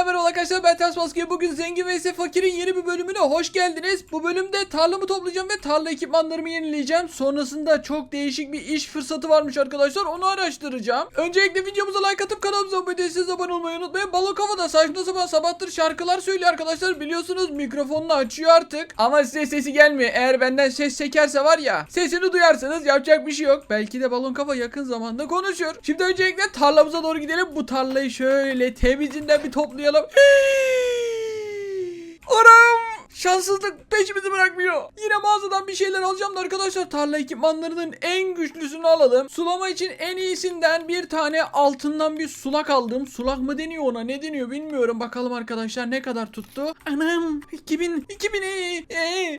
Hepinize merhaba arkadaşlar ben Ters. Bugün Zengin vs Fakir'in yeni bir bölümüne hoş geldiniz. Bu bölümde tarlamı toplayacağım ve tarla ekipmanlarımı yenileyeceğim. Sonrasında çok değişik bir iş fırsatı varmış arkadaşlar. Onu araştıracağım. Öncelikle videomuza like atıp kanalımıza abone değilseniz abone olmayı unutmayın. Balon Kafada saçma sapan sabahtır şarkılar söylüyor arkadaşlar. Biliyorsunuz mikrofonunu açıyor artık. Ama size sesi gelmiyor. Eğer benden ses çekerse var ya sesini duyarsanız yapacak bir şey yok. Belki de Balon Kafa yakın zamanda konuşur. Şimdi öncelikle tarlamıza doğru gidelim. Bu tarlayı şöyle temizinden bir toplayalım. Aram! Şanssızlık peşimizi bırakmıyor. Yine mağazadan bir şeyler alacağım da arkadaşlar tarla ekipmanlarının en güçlüsünü alalım. Sulama için en iyisinden bir tane altından bir sulak aldım. Sulak mı deniyor ona ne deniyor bilmiyorum. Bakalım arkadaşlar ne kadar tuttu. Anam 2000 2000 e, e,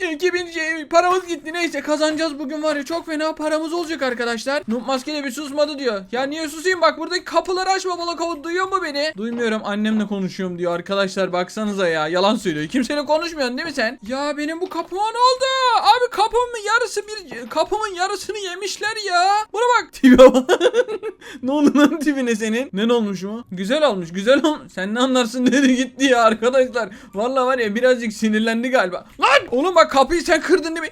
e, 2000 şey, paramız gitti neyse kazanacağız bugün var ya çok fena paramız olacak arkadaşlar. Noob maskeli bir susmadı diyor. Ya niye susayım bak buradaki kapıları açma balakavut duyuyor mu beni? Duymuyorum annemle konuşuyorum diyor arkadaşlar baksanıza ya yalan söylüyor. Kimseyle konuşmuyorsun değil mi sen? Ya benim bu kapıma ne oldu? Abi kapımın yarısı bir kapımın yarısını yemişler ya. Buna bak. Tipe ne oldu lan tipine senin? Ne olmuş mu? Güzel olmuş güzel olmuş. Sen ne anlarsın dedi gitti ya arkadaşlar. Vallahi var ya birazcık sinirlendi galiba. Lan oğlum bak kapıyı sen kırdın değil mi?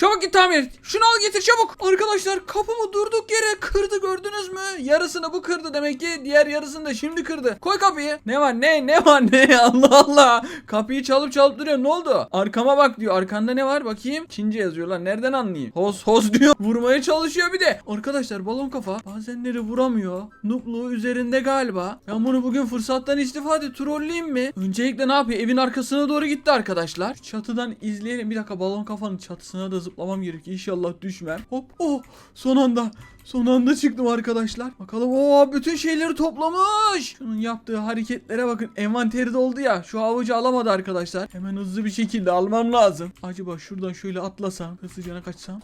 Çabuk git tamir. Şunu al getir çabuk. Arkadaşlar kapımı durduk yere kırdı gördünüz mü? Yarısını bu kırdı demek ki diğer yarısını da şimdi kırdı. Koy kapıyı. Ne var ne ne var ne Allah Allah. Kapıyı çalıp çalıp duruyor ne oldu? Arkama bak diyor. Arkanda ne var bakayım. Çince yazıyor lan nereden anlayayım? Hoz hoz diyor. Vurmaya çalışıyor bir de. Arkadaşlar balon kafa bazenleri vuramıyor. Nuplu üzerinde galiba. Ben bunu bugün fırsattan istifade trolleyeyim mi? Öncelikle ne yapıyor? Evin arkasına doğru gitti arkadaşlar. Çatıdan izleyelim. Bir dakika balon kafanın çatısına da zıplamam gerekiyor. İnşallah düşmem. Hop oh son anda. Son anda çıktım arkadaşlar. Bakalım o bütün şeyleri toplamış. Şunun yaptığı hareketlere bakın. Envanteri doldu ya. Şu avucu alamadı arkadaşlar. Hemen hızlı bir şekilde almam lazım. Acaba şuradan şöyle atlasam. Hızlıca kaçsam.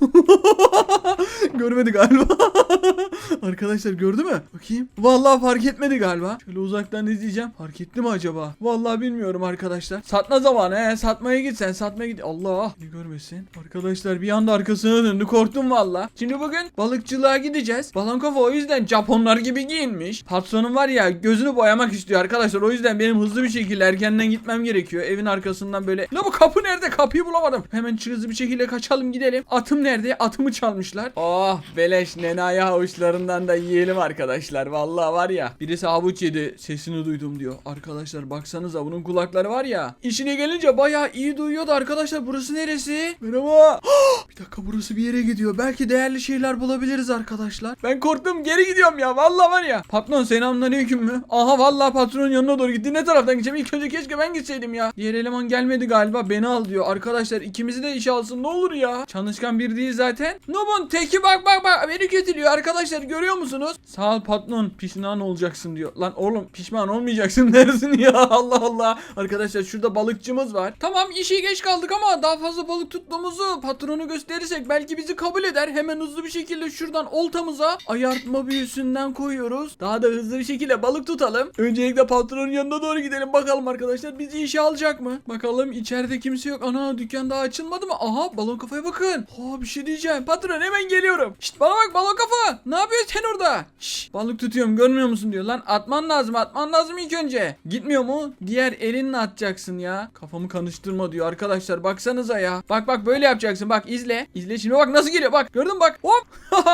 Görmedi galiba. Arkadaşlar gördü mü? Bakayım. Vallahi fark etmedi galiba. Şöyle uzaktan izleyeceğim. Fark etti mi acaba? Vallahi bilmiyorum arkadaşlar. Satma zamanı he. Satmaya git sen. Satmaya git. Allah. Bir görmesin. Arkadaşlar bir anda arkasına döndü. Korktum valla. Şimdi bugün balıkçılığa gideceğiz. Balon kafa o yüzden Japonlar gibi giyinmiş. Patronum var ya gözünü boyamak istiyor arkadaşlar. O yüzden benim hızlı bir şekilde erkenden gitmem gerekiyor. Evin arkasından böyle. La bu kapı nerede? Kapıyı bulamadım. Hemen hızlı bir şekilde kaçalım gidelim. Atım nerede? Atımı çalmışlar. Oh beleş nenaya havuçlarından da yiyelim arkadaşlar. Vallahi var ya. Birisi havuç yedi sesini duydum diyor. Arkadaşlar baksanıza bunun kulakları var ya. İşine gelince bayağı iyi duyuyordu arkadaşlar. Burası neresi? Merhaba. bir dakika burası bir yere gidiyor. Belki değerli şeyler bulabiliriz arkadaşlar. Ben korktum geri gidiyorum ya. Vallahi var ya. Patron selamünaleyküm mü? Aha vallahi patronun yanına doğru gitti. Ne taraftan gideceğim? İlk önce keşke ben gitseydim ya. Diğer eleman gelmedi galiba. Beni al diyor. Arkadaşlar ikimizi de işe alsın ne olur ya. Çalışkan bir değil zaten. Nobun teki bak bak bak. Beni kötülüyor arkadaşlar görüyor musunuz? Sağ ol patron pişman olacaksın diyor. Lan oğlum pişman olmayacaksın dersin ya. Allah Allah. Arkadaşlar şurada balıkçımız var. Tamam işe geç kaldık ama daha fazla balık tuttuğumuzu patronu gösterirsek belki bizi kabul eder. Hemen hızlı bir şekilde şuradan oltamıza ayartma büyüsünden koyuyoruz. Daha da hızlı bir şekilde balık tutalım. Öncelikle patronun yanına doğru gidelim bakalım arkadaşlar bizi işe alacak mı? Bakalım içeride kimse yok. Ana dükkan daha açılmadı mı? Aha balon kafaya bakın. Ha bir şey diyeceğim. Patron hemen geliyorum. Şşt bana bak balon kafa. Ne yapıyorsun sen orada? Şşt balık tutuyorum görmüyor musun diyor. Lan atman lazım atman lazım ilk önce. Gitmiyor mu? Diğer elinle atacaksın ya. Kafamı kanıştırma diyor arkadaşlar. Baksanıza ya. Bak bak böyle yapacaksın. Bak izle. İzle şimdi bak nasıl geliyor. Bak gördün mü bak. Hop.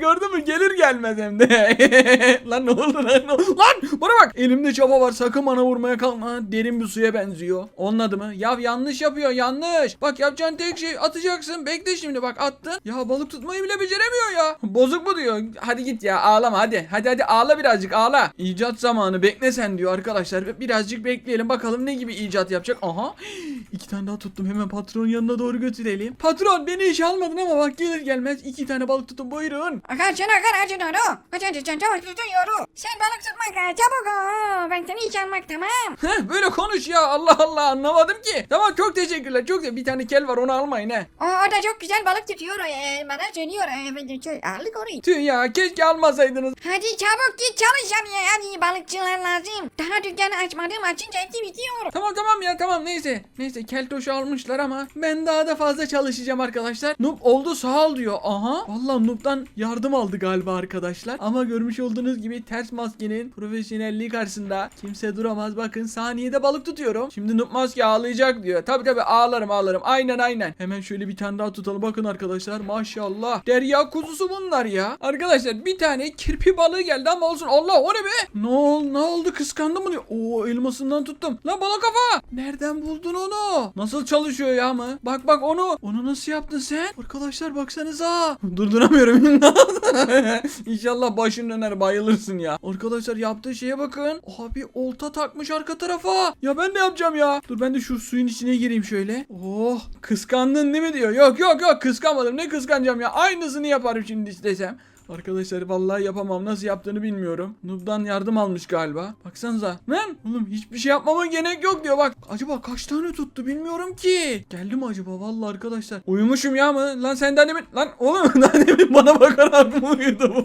gördün mü? Gelir gelmez hem de. lan ne oldu lan? Ne oldu? Lan bana bak. Elimde çaba var. Sakın bana vurmaya kalkma. Derin bir suya benziyor. Onun adı mı? Ya yanlış yapıyor. Yanlış. Bak yapacağın tek şey atacaksın. Bekle şimdi bak attın. Ya balık tutmayı bile beceremiyor ya. Bozuk mu diyor. Hadi git ya ağlama hadi. Hadi hadi ağla birazcık ağla. İcat zamanı bekle sen diyor arkadaşlar. Birazcık bekleyelim bakalım ne gibi icat yapacak. Aha. İki tane daha tuttum. Hemen patronun yanına doğru götürelim. Patron beni işe almadın ama bak gelir gelmez iki tane balık tutun buyurun. Kaçın akar acın onu. Kaçın kaçın çabuk tutuyorum. Sen balık tutmak ha, çabuk. Ben seni iş almak tamam. Heh böyle konuş ya Allah Allah anlamadım ki. Tamam çok teşekkürler çok bir tane kel var onu almayın he. O, o da çok güzel balık tutuyor. Ee, bana söylüyor. De şöyle aldık orayı. Tüh ya keşke almasaydınız. Hadi çabuk git çalış hadi. Hadi balıkçılar lazım. Daha dükkanı açmadım açınca hepsi bitiyor. Tamam tamam ya tamam neyse. Neyse Keltoş'u almışlar ama ben daha da fazla çalışacağım arkadaşlar. Noob oldu sağ ol diyor. Aha. Vallahi Noob'dan yardım aldı galiba arkadaşlar. Ama görmüş olduğunuz gibi ters maskenin profesyonelliği karşısında kimse duramaz. Bakın saniyede balık tutuyorum. Şimdi Noob maske ağlayacak diyor. Tabi tabi ağlarım ağlarım. Aynen aynen. Hemen şöyle bir tane daha tutalım. Bakın arkadaşlar maşallah. Derya kuzusu bunlar ya. Arkadaşlar bir tane kirpi balığı geldi ama olsun. Allah o ne be? Ne oldu? Ne oldu? Kıskandı mı diyor. Oo elmasından tuttum. Lan balık kafa. Nereden buldun onu? Nasıl çalışıyor ya mı? Bak bak onu. Onu nasıl yaptın sen? Arkadaşlar baksanıza. Durduramıyorum. İnşallah başın döner bayılırsın ya. Arkadaşlar yaptığı şeye bakın. Abi olta takmış arka tarafa. Ya ben ne yapacağım ya? Dur ben de şu suyun içine gireyim şöyle. Oh kıskandın değil mi diyor. Yok yok yok kıskanmadım. Ne kıskanacağım ya? Aynısını yaparım şimdi istesem. Arkadaşlar vallahi yapamam. Nasıl yaptığını bilmiyorum. Noob'dan yardım almış galiba. Baksanıza. Lan oğlum hiçbir şey yapmama gerek yok diyor. Bak acaba kaç tane tuttu bilmiyorum ki. Geldi mi acaba? Vallahi arkadaşlar. Uyumuşum ya mı? Lan sen daha demin. Lan oğlum daha demin bana bakarak mı uyudu bu?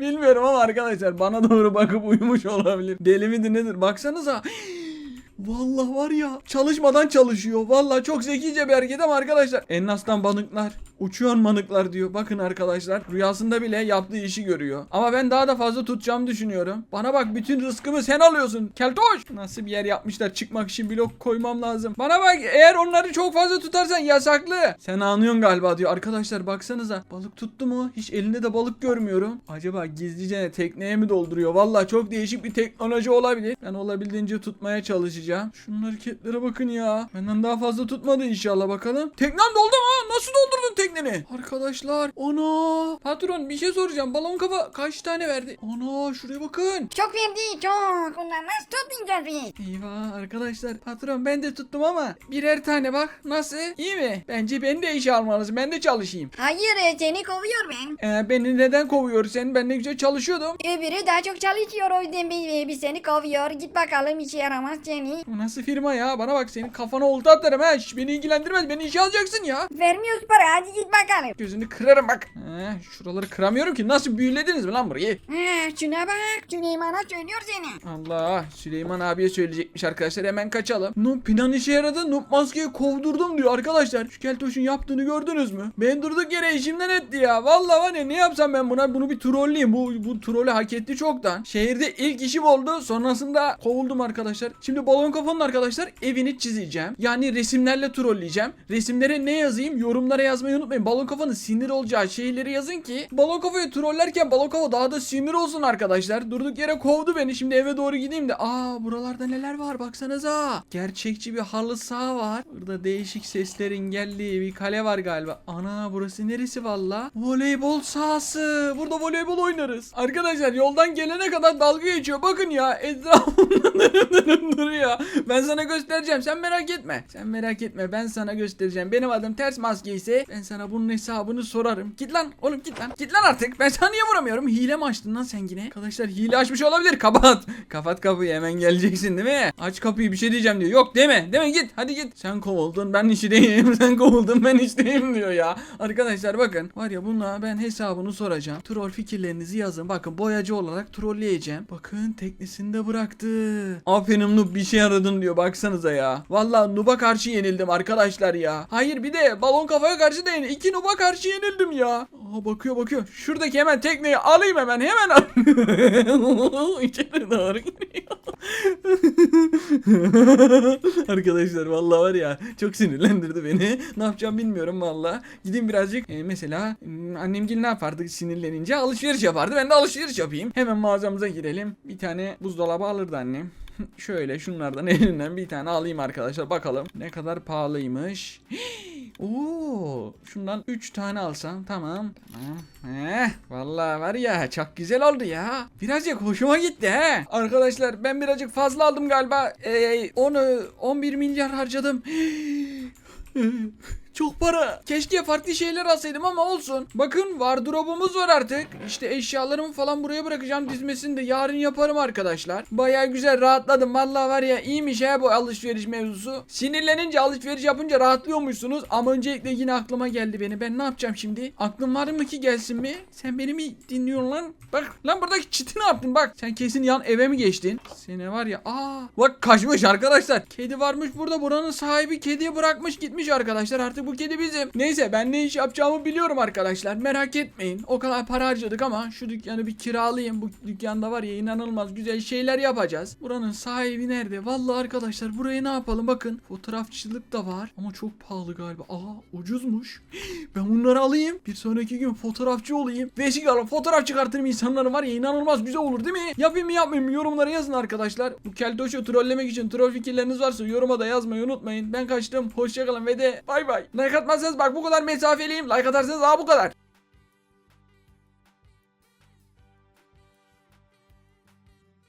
bilmiyorum ama arkadaşlar bana doğru bakıp uyumuş olabilir. Deli midir nedir? Baksanıza. Vallahi var ya çalışmadan çalışıyor. Vallahi çok zekice bir hareket ama arkadaşlar. Ennas'tan balıklar. Uçuyor manıklar diyor. Bakın arkadaşlar rüyasında bile yaptığı işi görüyor. Ama ben daha da fazla tutacağımı düşünüyorum. Bana bak bütün rızkımı sen alıyorsun. Keltoş. Nasıl bir yer yapmışlar çıkmak için blok koymam lazım. Bana bak eğer onları çok fazla tutarsan yasaklı. Sen anlıyorsun galiba diyor. Arkadaşlar baksanıza. Balık tuttu mu? Hiç elinde de balık görmüyorum. Acaba gizlice tekneye mi dolduruyor? Vallahi çok değişik bir teknoloji olabilir. Ben olabildiğince tutmaya çalışacağım. Şunun hareketlere bakın ya. Benden daha fazla tutmadı inşallah bakalım. Teknem doldu mu? Nasıl doldurdun tekneni? Arkadaşlar. Ana. Patron bir şey soracağım. Balon kafa kaç tane verdi? Ana şuraya bakın. Çok verdi çok. Ondan nasıl tutmayacağız biz? Eyvah arkadaşlar patron ben de tuttum ama birer tane bak nasıl iyi mi? Bence beni de işe almalısın ben de çalışayım. Hayır e, seni kovuyor ben. Ee, beni neden kovuyor sen ben ne güzel çalışıyordum. Öbürü daha çok çalışıyor o yüzden bir, bir seni kovuyor. Git bakalım işe yaramaz seni. Bu nasıl firma ya bana bak senin kafana olta atarım ha Şş, beni ilgilendirmez beni işe alacaksın ya. Vermiyoruz para hadi git bakalım. Gözünü kırarım bak. Ee, şuraları kıramıyorum ki nasıl büyülediniz mi lan burayı? Ha, şuna bak Süleyman'a söylüyor seni. Allah Süleyman abiye söyleyecekmiş arkadaşlar hemen kaçalım. Noob plan işe yaradı Noob maskeyi kovdurdum diyor arkadaşlar. Şu Keltoş'un yaptığını gördünüz mü? Ben durduk yere işimden etti ya. Vallahi var ya ne yapsam ben buna bunu bir trolleyeyim. Bu, bu trolü hak etti çoktan. Şehirde ilk işim oldu sonrasında kovuldum arkadaşlar. Şimdi balon kafanın arkadaşlar evini çizeceğim. Yani resimlerle trolleyeceğim. Resimlere ne yazayım yorumlara yazmayı unutmayın. Balon kafanın sinir olacağı şeyleri yazın ki balon kafayı trollerken balon kafa daha da sinir olsun arkadaşlar. Durduk yere kovdu beni. Şimdi eve doğru gideyim de. Aa buralarda neler var baksanıza. Gerçekçi bir halı saha var. Burada değişik seslerin geldiği bir kale var galiba. Ana burası neresi valla? Voleybol sahası. Burada voleybol oynarız. Arkadaşlar yoldan gelene kadar dalga geçiyor. Bakın ya etrafımda duruyor. Ben sana göstereceğim. Sen merak etme. Sen merak etme. Ben sana göstereceğim. Benim adım ters maske ise ben sana bunun hesabını sorarım. Git lan oğlum git lan. Git lan artık. Ben sana niye vuramıyorum? Hile mi açtın lan sen yine? Arkadaşlar hile açmış olabilir. Kapat. Kapat kapıyı hemen geleceksin değil mi? Aç kapıyı bir şey diyeceğim diyor. Yok deme. Deme git. Hadi git. Sen kovuldun. Ben işteyim. Sen kovuldun. Ben işteyim diyor ya. Arkadaşlar bakın. Var ya buna ben hesabını soracağım. Troll fikirlerinizi yazın. Bakın boyacı olarak trolleyeceğim. Bakın teknesinde bıraktı. Aferin Noob bir şey aradın diyor. Baksanıza ya. Vallahi Noob'a karşı yenildim arkadaşlar ya. Hayır bir de balon kafaya karşı da yenildim. İki Noob'a karşı yenildim ya. Aa, bakıyor bakıyor. Şuradaki hemen tekneyi alayım hemen. Hemen. İçeri doğru gidiyor. Arkadaşlar vallahi var ya çok sinirlendirdi beni. Ne yapacağım bilmiyorum vallahi. Gideyim birazcık e, mesela m, annem gel ne yapardı sinirlenince alışveriş yapardı. Ben de alışveriş yapayım. Hemen mağazamıza girelim. Bir tane buzdolabı alırdı annem. Şöyle şunlardan elinden bir tane alayım arkadaşlar bakalım ne kadar pahalıymış. Oo, şundan 3 tane alsam tamam. Tamam. Heh, vallahi var ya çok güzel oldu ya. Birazcık hoşuma gitti he. Arkadaşlar ben birazcık fazla aldım galiba. Ee, onu 11 milyar harcadım. Çok para. Keşke farklı şeyler alsaydım ama olsun. Bakın vardırobumuz var artık. İşte eşyalarımı falan buraya bırakacağım dizmesini de yarın yaparım arkadaşlar. Baya güzel rahatladım. Vallahi var ya iyiymiş he bu alışveriş mevzusu. Sinirlenince alışveriş yapınca rahatlıyormuşsunuz. Ama öncelikle yine aklıma geldi beni. Ben ne yapacağım şimdi? Aklım var mı ki gelsin mi? Sen beni mi dinliyorsun lan? Bak lan buradaki çiti ne yaptın bak. Sen kesin yan eve mi geçtin? Seni var ya aa bak kaçmış arkadaşlar. Kedi varmış burada buranın sahibi kediye bırakmış gitmiş arkadaşlar. Artık bu kedi bizim. Neyse ben ne iş yapacağımı biliyorum arkadaşlar. Merak etmeyin. O kadar para harcadık ama şu dükkanı bir kiralayayım. Bu dükkanda var ya inanılmaz güzel şeyler yapacağız. Buranın sahibi nerede? Vallahi arkadaşlar buraya ne yapalım bakın. Fotoğrafçılık da var ama çok pahalı galiba. Aa ucuzmuş. Ben bunları alayım. Bir sonraki gün fotoğrafçı olayım. Vesikalı fotoğraf çıkartırım insanların var ya inanılmaz güzel olur değil mi? Yapayım mı yapmayayım mı? Yorumlara yazın arkadaşlar. Bu keltoşu trollemek için troll fikirleriniz varsa yoruma da yazmayı unutmayın. Ben kaçtım. Hoşçakalın ve de bay bay. Like atmazsanız bak bu kadar mesafeliyim. Like atarsanız daha bu kadar.